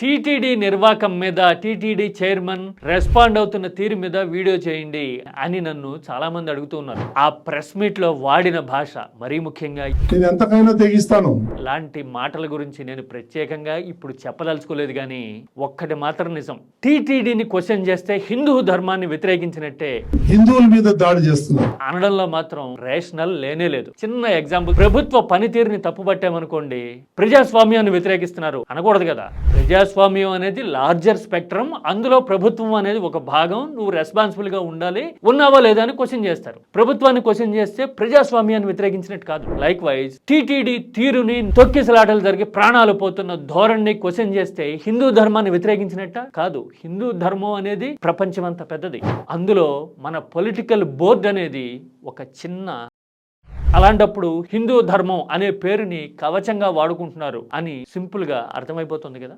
TTD నిర్వాకం మీద TTD chairman respond అవుతున్న తీరు మీద వీడియో చేయండి అని నన్ను చాలా మంది అడుగుతున్నారు ఆ ప్రెస్ మీట్లో వాడిన భాష మరీ ముఖ్యంగా ఎంతకైనా తెగిస్తాను. లాంటి మాటల గురించి నేను ప్రత్యేకంగా ఇప్పుడు చెప్పదలుచుకోలేదు కానీ ఒక్కటి మాత్రం నిజం. టీటీడీని క్వశ్చన్ చేస్తే హిందూ ధర్మాన్ని వ్యతిరేకించినట్టే హిందువుల మీద దాడి చేస్తున్నారు అనడంలో మాత్రం రేషనల్ లేనే లేదు. చిన్న ఎగ్జాంపుల్ ప్రభుత్వ పనితీరుని తప్పుపట్టామనుకోండి ప్రజాస్వామ్యాన్ని వ్యతిరేకిస్తున్నారు అనకూడదు కదా. ప్రజాస్వామ్యం అనేది లార్జర్ స్పెక్ట్రమ్ అందులో ప్రభుత్వం అనేది ఒక భాగం. నువ్వు రెస్పాన్సిబుల్గా ఉండాలి. ఉన్నావా లేదా అని క్వశ్చన్ చేస్తారు. ప్రభుత్వాన్ని క్వశ్చన్ చేస్తే ప్రజాస్వామ్యాన్ని వ్యతిరేకించినట్టు కాదు. లైక్ వైజ్ టీటీడీ తీరుని తొక్కిసలాటలు జరిగి ప్రాణాలు పోతున్న ధోరణిని క్వశ్చన్ చేస్తే హిందూ ధర్మాన్ని వ్యతిరేకించినట్ట కాదు. హిందూ ధర్మం అనేది ప్రపంచమంత పెద్దది. అందులో మన పొలిటికల్ బోర్డ్ అనేది ఒక చిన్న అలాంటప్పుడు హిందూ ధర్మం అనే పేరుని కవచంగా వాడుకుంటున్నారు అని సింపుల్గా అర్థమైపోతుంది కదా.